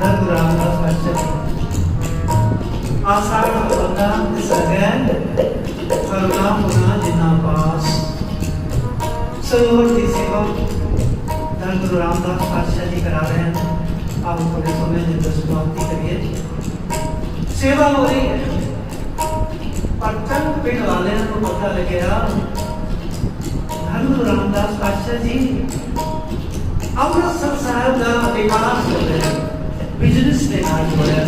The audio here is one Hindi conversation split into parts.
रघु रामदास पाश्चर आषाढ़ भगवता सगैन करुणा पुना जिना पास सरोवर की सेवा धन गुरु रामदास पातशाह जी करा रहे हैं आप थोड़े समय में तो समाप्ति करिए सेवा हो रही है पटन पिंड वाले को पता लगेगा धन गुरु रामदास पातशाह जी अमृतसर साहब का विकास कर रहे हैं। बिज़नेस में आज बड़ा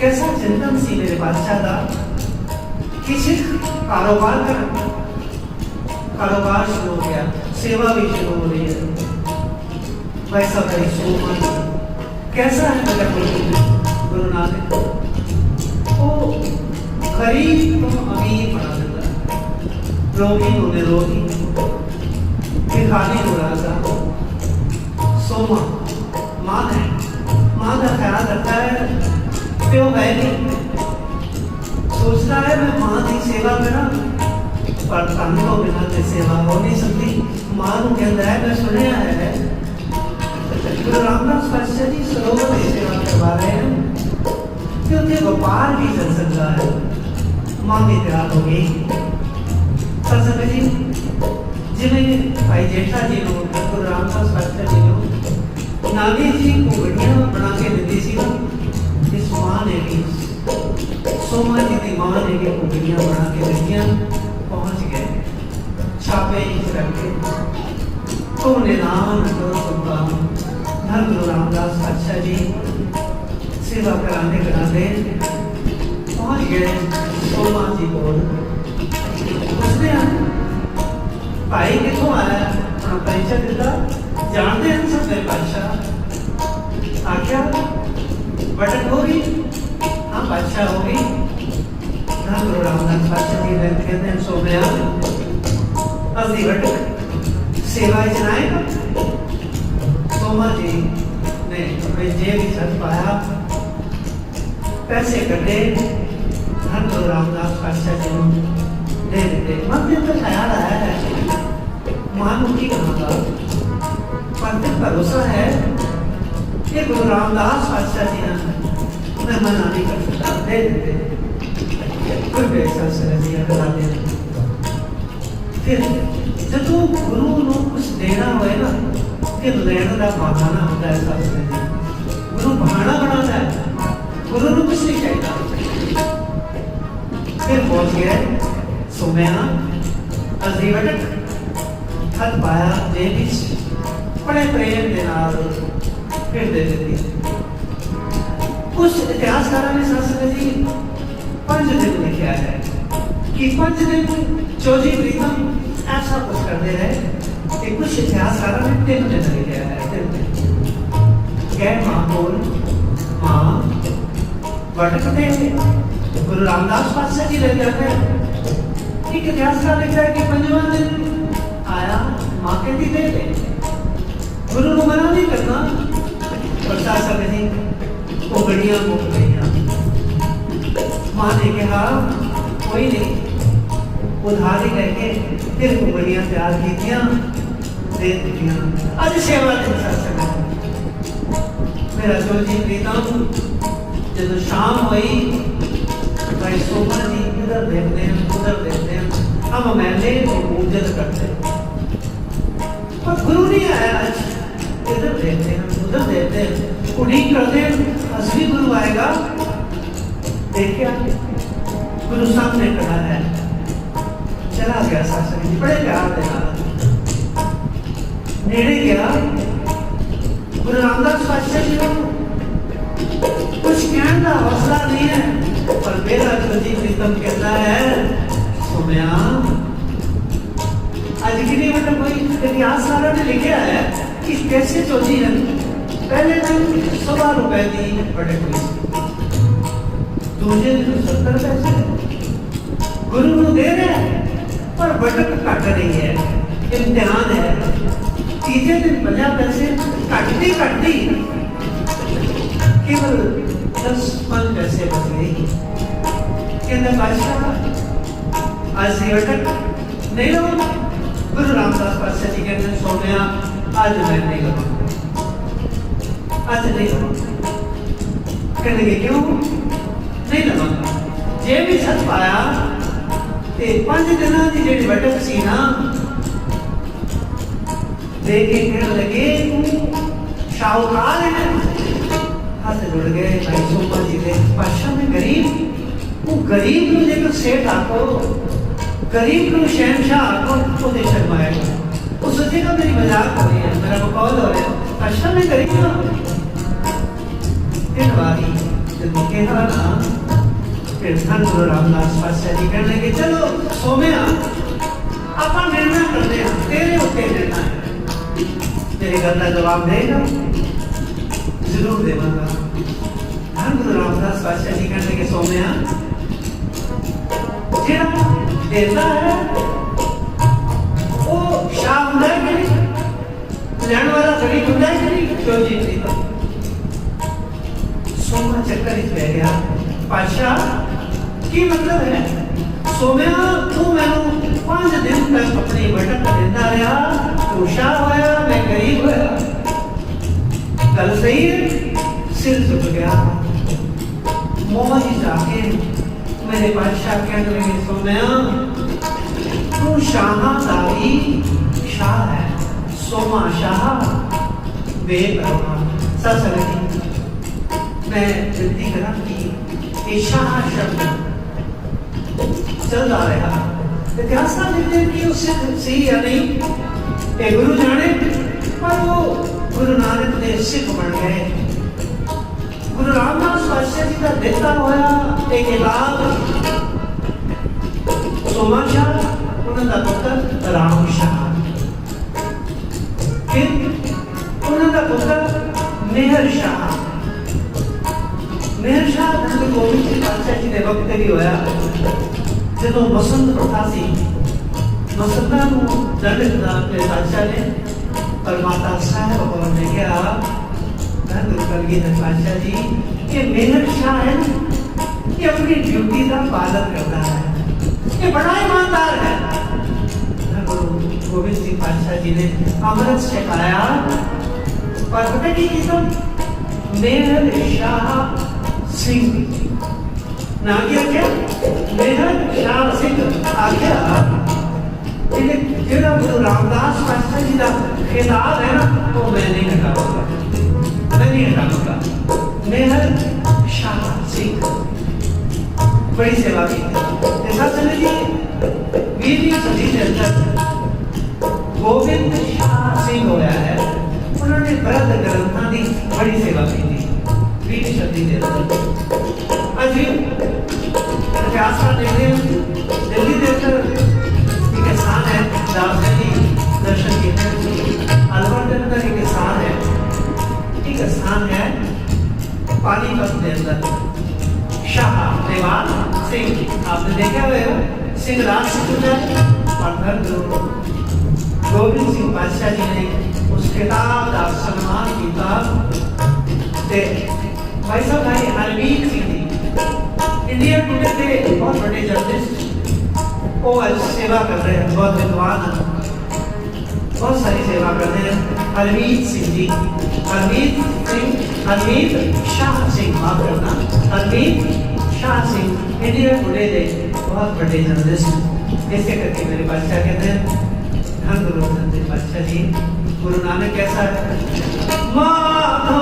कैसा चंदन सी मेरे बादशाह था किसी कारोबार का कारोबार शुरू हो गया, सेवा भी शुरू हो रही है। पैसा का शुरू हो गया। कैसा है मेरा गुरु नानक। ओ खरीद तुम तो अमीर बना देता रोगी तो होने रोगी खाली हो रहा था। सोमा। माँ है माँ का ख्याल रखता है प्यो है नहीं? सोचता है मैं माँ की सेवा करा पर धन तो बिना ते सेवा हो नहीं सकती। माँ को कहता है, मैं सुनया है। गुरु रामदास पातशाह जी सरोवर की सेवा करवा रहे हैं। क्योंकि व्यापार भी चल सकता है। माँ की तैयार हो गई सोमा जी की कुकड़ियाँ बना के दिया पहुँच गए। छापे इस रखे तो निदान तो सुनता धन गुरु रामदास पातशाह जी सेवा कराने कराने पहुँच गए सोमा जी को। उसने भाई कितों आया, अपना परिचय दिता जानते हैं सब मेरे बादशाह? आख्या बटक हो गई। हाँ बादशाह हो रामदास बादशाह जी ने कहते हैं सो गया असली बटक सेवा चलाएगा सोमा जी ने अपने जेब छत पाया पैसे कटे धन गुरु रामदास को ਕਿ ਲੈਣ ਦਾ ਬਹਾਨਾ ਹੁੰਦਾ ਹੈ ਸਭ ਦੇ ਗੁਰੂ ਬਹਾਨਾ ਬਣਾਉਂਦਾ ਹੈ ਗੁਰੂ ਨੂੰ ਕੁਝ ਨਹੀਂ ਚਾਹੀਦਾ। ਫਿਰ ਪਹੁੰਚ ਗਿਆ ਸੁਮਿਆ ਅਜ਼ੀਵਟ ਹੱਥ ਪਾਇਆ ਦੇ ਵਿੱਚ ਬੜੇ ਪ੍ਰੇਮ ਦੇ ਨਾਲ ਫਿਰ ਦੇ ਦਿੱਤੀ ਕੁਝ ਇਤਿਹਾਸਕਾਰਾਂ ਨੇ ਸੰਸਕ੍ਰਿਤ ਦੀ ਪੰਜ ਦਿਨ ਲਿਖਿਆ ਹੈ ਕਿ ਪੰਜ ਦਿਨ ਚੌਜੀ ਪ੍ਰੀਤਮ ਐਸਾ ਕੁਝ ਕਰਦੇ ਰਹੇ। कि कुछ इतिहासकारों ने तीन दिन लिखा है तीन दिन गैर माहौल माँ भटकते गुरु रामदास पातशाह जी लग जाते हैं। एक इतिहासकार लिख रहा है कि पंजवा दिन आया, माँ कहती, दे दे। गुरु को मना नहीं करना। प्रशासन ने वो गड़ियाँ मुक गई माँ ने कहा, कोई नहीं, उधारी लेके फिर कुबड़ियाँ तैयार कीतियाँ देवकिया अतिसेवा जी जब शाम हुई भाई जी देखते हैं उधर देखते हैं मैंने पूजन करते पर गुरु नहीं आया आज देखते हैं उधर देखते हैं करते हैं असली गुरु आएगा देखिए गुरु सामने खड़ा है चला गया सत्संग बड़े प्यार देना नेड़े गया। गुरु रामदास पातशाह जी कुछ कहने का हौसला नहीं है। पर मेरा कवि प्रीतम कहता है, सुमया, आज के लिए मतलब कोई इतिहास सारा ने लिखे है कि कैसे चौथी है? पहले तो दिन सवा रुपए दी बड़े कोई। दूसरे दिन सत्तर पैसे। गुरु को दे रहे हैं, पर बटक काट रही है। इम्तिहान है। चीजें दिन बजाकर से कटती कटती केवल दस पल पैसे बच गई कहते बादशाह आज सिगरट नहीं लगा गुरु रामदास पातशाह जी कहते सोने आज मैं नहीं लगा आज नहीं लगा कहने क्यों नहीं लगा जे भी सच पाया ਤੇ 5 ਦਿਨਾਂ ਦੀ ਜਿਹੜੀ ਬੈਠਕ ਸੀ ਨਾ लेके लगे तू। शाहूकार है। हाथ गए, भाई जी ने में गरीब, वो गरीब को सेठ आको गरीब को शहनशाह आको दे वो मेरी मज़ाक हो रही है, मेरा हो रहा है। में गरीब ना फिर जब ना फिर गुरु रामदास चलो सोमे आप निर्णय कर ले तेरे उत्ते निर्णय। ਤੇਰੀ ਗੱਲ ਦਾ ਜਵਾਬ ਦੇਗਾ ਜ਼ਰੂਰ ਦੇਵਾਂਗਾ ਧੰਨ ਗੁਰੂ ਰਾਮਦਾਸ ਪਾਤਸ਼ਾਹ ਜੀ ਕਹਿਣ ਲੱਗੇ ਸੋਮਿਆ ਜਿਹੜਾ ਦੇਦਾ ਹੈ ਉਹ ਸ਼ਾਮ ਹੁੰਦਾ ਹੈ ਕਿ ਨਹੀਂ ਲੈਣ ਵਾਲਾ ਗਰੀਬ ਹੁੰਦਾ ਹੈ ਕਿ ਨਹੀਂ ਕਿਉਂ ਜੀ ਨਹੀਂ ਸੋਮਾ ਚੱਕਰ ਵਿੱਚ ਪੈ ਗਿਆ ਪਾਸ਼ਾ ਕੀ ਮਤਲਬ ਹੈ ਸੋਮਿਆ ਤੂੰ ਮੈਨੂੰ ਪੰਜ ਦਿਨ ਤੱਕ ਆਪਣੀ ਬਟਕ ਦਿੰਦਾ ਰਿਹਾ ਤੂੰ ਸ਼ਾਹ ਹੋਇਆ ਮੈਂ ਗਰੀਬ ਹੋਇਆ ਗੱਲ ਸਹੀ ਹੈ ਸਿਰ ਝੁਕ ਗਿਆ ਮੋਹ ਹੀ ਜਾ ਕੇ ਮੇਰੇ ਪਾਸ਼ਾ ਕਹਿਣ ਲੱਗੇ ਸੋਮਿਆ ਤੂੰ ਸ਼ਾਹਾਂ ਦਾ ਵੀ ਸ਼ਾਹ ਹੈ ਸੋਮਾ ਸ਼ਾਹ ਬੇਪਰਵਾਹ ਸੱਚ ਰਹੀ मैं विनती करा कि ये शाह शब्द ਚੱਲਦਾ ਰਿਹਾ। ਇਤਿਹਾਸਾਂ ਲਿਖਦੇ ਕਿ ਉਹ ਸਿੱਧ ਸੀ ਜਾਂ ਨਹੀਂ, ਇਹ ਗੁਰੂ ਜਾਣੇ, ਪਰ ਉਹ ਗੁਰੂ ਨਾਨਕ ਦੇ ਸਿੱਖ ਬਣ ਗਏ। ਗੁਰੂ ਰਾਮਦਾਸ ਪਾਤਸ਼ਾਹ ਜੀ ਦਾ ਦਿੱਤਾ ਹੋਇਆ ਇੱਕ ਇਲਾਜ ਸੋਮਾ ਸ਼ਾਹ ਉਹਨਾਂ ਦਾ ਪੁੱਤਰ ਰਾਮ ਸ਼ਾਹ ਫਿਰ ਉਹਨਾਂ ਦਾ ਪੁੱਤਰ ਮਿਹਰ ਸ਼ਾਹ ਮਿਹਰ ਸ਼ਾਹ ਗੁਰੂ ਗੋਬਿੰਦ ਸਿੰਘ ਪਾਤਸ਼ਾਹ ਜੀ ਦੇ ਵਕਤ ਵੀ ਹੋਇਆ। ਜਦੋਂ ਬਸੰਤ ਪ੍ਰਥਾ ਸੀ ਬਸੰਤਾਂ ਨੂੰ ਦੰਡ ਦਿੱਤਾ ਤੇ ਪਾਤਸ਼ਾਹ ਨੇ ਪਰਮਾਤਾ ਸਾਹਿਬ ਕੋਲ ਨੇ ਕਿਹਾ ਮੈਂ ਗੁਰੂ ਕਲਗੀਧਰ ਪਾਤਸ਼ਾਹ ਜੀ ਇਹ ਮੇਹਰ ਸ਼ਾਹ ਹੈ ਇਹ ਆਪਣੀ ਡਿਊਟੀ ਦਾ ਪਾਲਨ ਕਰਦਾ ਹੈ ਇਹ ਬੜਾ ਈਮਾਨਦਾਰ ਹੈ ਗੁਰੂ ਗੋਬਿੰਦ ਸਿੰਘ ਪਾਤਸ਼ਾਹ ਜੀ ਨੇ ਅੰਮ੍ਰਿਤ ਛਕਾਇਆ ਪਰ ਪਤਾ ਕੀ ਕੀਤਾ ਮੇਹਰ ਸ਼ਾਹ ਸਿੰਘ ਨਾ ਕੀ ਆਖਿਆ ਮੇਹਰ ਸ਼ਾਹ ਸਿੰਘ ਆਖਿਆ ਇਹਨੇ ਜਿਹੜਾ ਗੁਰੂ ਰਾਮਦਾਸ ਪਾਤਸ਼ਾਹ ਜੀ ਦਾ ਖਿਤਾਬ ਹੈ ਨਾ ਉਹ ਮੈਂ ਨਹੀਂ ਹਟਾਉਂਗਾ ਮੈਂ ਨਹੀਂ ਹਟਾਉਂਗਾ ਮੇਹਰ ਸ਼ਾਹ ਸਿੰਘ ਬੜੀ ਸੇਵਾ ਕੀਤੀ ਤੇ ਸੱਚ ਜੀ ਵੀਰੀ ਸਦੀ ਦੇ ਅੰਦਰ ਗੋਬਿੰਦ ਸ਼ਾਹ ਸਿੰਘ ਹੋਇਆ ਹੈ ਉਹਨਾਂ ਨੇ ਬਰਦ ਗ੍ਰੰਥਾਂ ਦੀ ਬੜੀ ਸੇਵਾ ਕੀਤੀ ਵੀਰ ਸ਼ਬਦੀ ਦੇ ਅੰਦਰ भी इतिहास में देखने जल्दी देखकर एक स्थान है दार्शनी दर्शन के अलवर के अंदर एक स्थान है। एक स्थान है पानीपत के अंदर शाह देवाल सिंह। आपने देखे हुए हो सिंह राज सिंह है और गोविंद सिंह बादशाह जी ने उस किताब का सम्मान किताब भाई साहब, भाई, हरवीर सिंह इंडिया टुडे के बहुत बड़े जर्नलिस्ट वो आज सेवा कर रहे हैं, बहुत विद्वान बहुत सारी सेवा कर रहे हैं। हरमीत सिंह जी। हरमीत सिंह, हरमीत शाह सिंह, माफ़ करना। हरमीत शाह सिंह, इंडिया टुडे के बहुत बड़े जर्नलिस्ट इसके करके मेरे बादशाह कहते हैं, धन गुरु बादशाह जी, गुरु नानक कैसा है? माधो